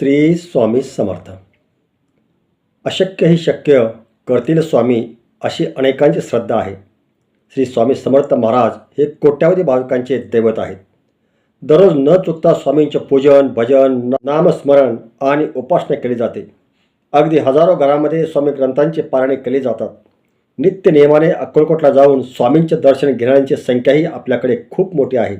श्री स्वामी समर्थ. अशक्य ही शक्य करतील स्वामी अशी अनेकांची श्रद्धा आहे. श्री स्वामी समर्थ महाराज हे कोट्यावधी भाविकांचे दैवत आहेत. दररोज न चुकता स्वामींचे पूजन भजन नामस्मरण आणि उपासना केली जाते. अगदी हजारो घरामध्ये स्वामी ग्रंथांचे पारायणे केले जातात. नित्य नियमाने अक्कलकोटला जाऊन स्वामींचे दर्शन घेणाऱ्यांची संख्याही आपल्याकडे खूप मोठी आहे.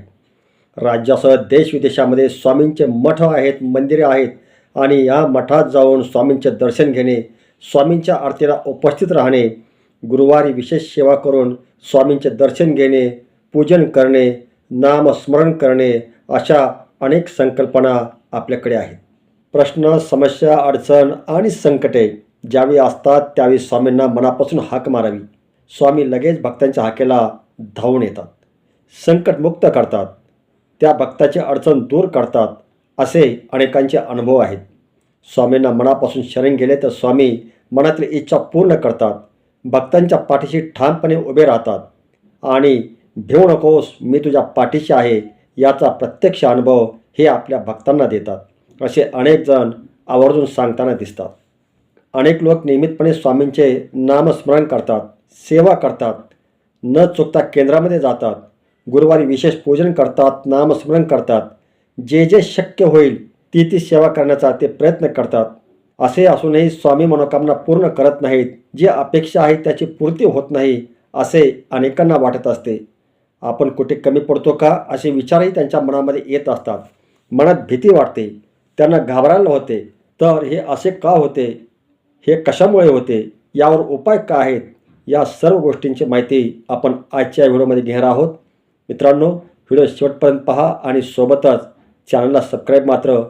राज्यासह देशविदेशामध्ये स्वामींचे मठ आहेत मंदिरे आहेत आणि या मठात जाऊन स्वामींचे दर्शन घेणे स्वामींच्या आरतीला उपस्थित राहणे गुरुवारी विशेष सेवा करून स्वामींचे दर्शन घेणे पूजन करणे नामस्मरण करणे अशा अनेक संकल्पना आपल्याकडे आहेत. प्रश्न समस्या अडचण आणि संकटे ज्यावेळी असतात त्यावेळी स्वामींना मनापासून हाक मारावी. स्वामी लगेच भक्तांच्या हाकेला धावून येतात. संकटमुक्त करतात. त्या भक्ताची अडचण दूर करतात. असे अनेकांचे अनुभव आहेत. स्वामींना मनापासून शरण गेले तर स्वामी मनातील इच्छा पूर्ण करतात. भक्तांच्या पाठीशी ठामपणे उभे राहतात. आणि भेऊ नकोस मी तुझ्या पाठीशी आहे याचा प्रत्यक्ष अनुभव हे आपल्या भक्तांना देतात. असे अनेक जण आवर्जून सांगताना दिसतात. अनेक लोक नियमितपणे स्वामींचे नामस्मरण करतात सेवा करतात न चुकता केंद्रामध्ये जातात गुरुवारी विशेष पूजन करतात नामस्मरण करतात जे जे शक्य होईल ती ती सेवा करण्याचा ते प्रयत्न करतात. असे असूनही स्वामी मनोकामना पूर्ण करत नाहीत. जी अपेक्षा आहे त्याची पूर्ती होत नाही असे अनेकांना वाटत असते. आपण कुठे कमी पडतो का असे विचारही त्यांच्या मनामध्ये येत असतात. मनात भीती वाटते. त्यांना घाबरायला होते. तर हे असे का होते? हे कशामुळे होते? यावर उपाय काय आहेत? या सर्व गोष्टींची माहिती आपण आजच्या व्हिडिओमध्ये घेणार आहोत. मित्रांनो व्हिडिओ शेवटपर्यंत पहा आणि सोबतच चॅनलला सबस्क्राईब मात्र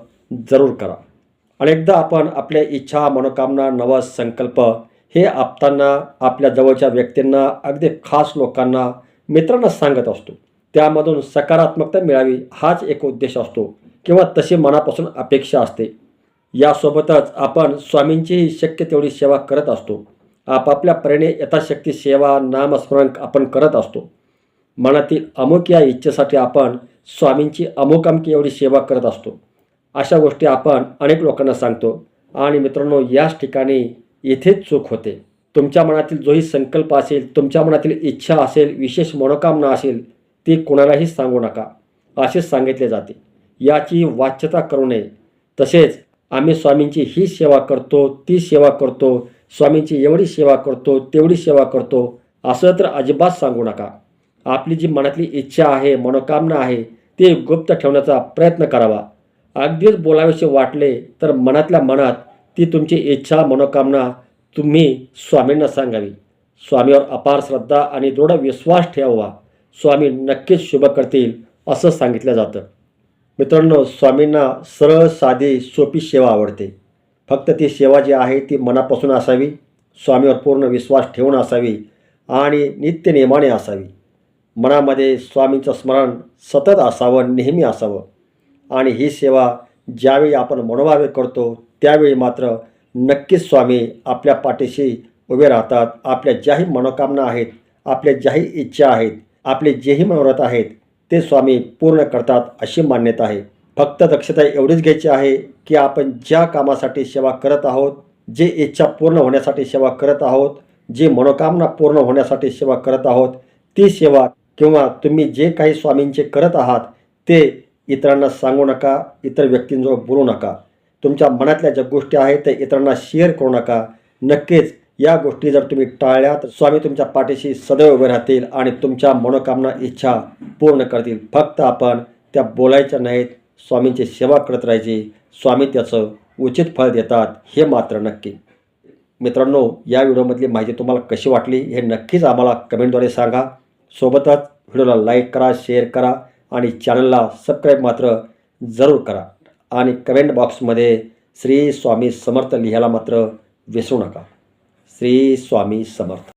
जरूर करा. अनेकदा आपण आपल्या इच्छा मनोकामना नवस संकल्प हे आपताना आपल्या जवळच्या व्यक्तींना अगदी खास लोकांना मित्रांना सांगत असतो. त्यामधून सकारात्मकता मिळावी हाच एक उद्देश असतो किंवा तशी मनापासून अपेक्षा असते. यासोबतच आपण स्वामींचीही शक्य तेवढी सेवा करत असतो. आपापल्या परीने यथाशक्ती सेवा नामस्मरण आपण करत असतो. मनातील अमुक या इच्छेसाठी आपण स्वामींची अमुकामकी एवढी सेवा करत असतो. अशा गोष्टी आपण अनेक लोकांना सांगतो. आणि मित्रांनो याच ठिकाणी इथेच चूक होते. तुमच्या मनातील जोही संकल्प असेल तुमच्या मनातील इच्छा असेल विशेष मनोकामना असेल ती कोणालाही सांगू नका. असेच सांगितले जाते. याची वाच्यता करू नये. तसेच आम्ही स्वामींची ही सेवा करतो ती सेवा करतो. स्वामींची एवढी सेवा करतो तेवढी सेवा करतो. असं तर अजिबात सांगू नका. आपली जी मनातली इच्छा आहे मनोकामना आहे ती गुप्त ठेवण्याचा प्रयत्न करावा. अगदीच बोलावेसे वाटले तर मनातल्या मनात ती तुमची इच्छा मनोकामना तुम्ही स्वामींना सांगावी. स्वामीवर अपार श्रद्धा आणि दृढ विश्वास ठेवावा. स्वामी नक्कीच शुभ करतील असं सांगितलं जातं. मित्रांनो स्वामींना सरळ साधी सोपी सेवा आवडते. फक्त ती सेवा जी आहे ती मनापासून असावी स्वामीवर पूर्ण विश्वास ठेवून असावी आणि नित्यनियमाने असावी. मनामध्ये स्वामींचं स्मरण सतत असावं नेहमी असावं. आणि ही सेवा ज्यावेळी आपण मनोभावे करतो त्यावेळी मात्र नक्कीच स्वामी आपल्या पाठीशी उभे राहतात. आपल्या ज्याही मनोकामना आहेत आपल्या ज्याही इच्छा आहेत आपले जेही मनोरथ आहेत ते स्वामी पूर्ण करतात अशी मान्यता आहे. फक्त दक्षता एवढीच घ्यायची आहे की आपण ज्या कामासाठी सेवा करत आहोत जे इच्छा पूर्ण होण्यासाठी सेवा करत आहोत जी मनोकामना पूर्ण होण्यासाठी सेवा करत आहोत ती सेवा किंवा तुम्ही जे काही स्वामींचे करत आहात ते इतरांना सांगू नका इतर व्यक्तींजवळ बोलू नका. तुमच्या मनातल्या ज्या गोष्टी आहेत त्या इतरांना शेअर करू नका. नक्कीच या गोष्टी जर तुम्ही टाळल्या तर स्वामी तुमच्या पाठीशी सदैव उभे राहतील आणि तुमच्या मनोकामना इच्छा पूर्ण करतील. फक्त आपण त्या बोलायच्या नाहीत स्वामींची सेवा करत राहायची. स्वामी त्याचं उचित फळ देतात हे मात्र नक्की. मित्रांनो या व्हिडिओमधली माहिती तुम्हाला कशी वाटली हे नक्कीच आम्हाला कमेंटद्वारे सांगा. सोबतच व्हिडिओला लाईक करा शेअर करा आणि चॅनलला सबस्क्राईब मात्र जरूर करा. आणि कमेंट बॉक्समध्ये श्री स्वामी समर्थ लिहायला मात्र विसरू नका. श्री स्वामी समर्थ.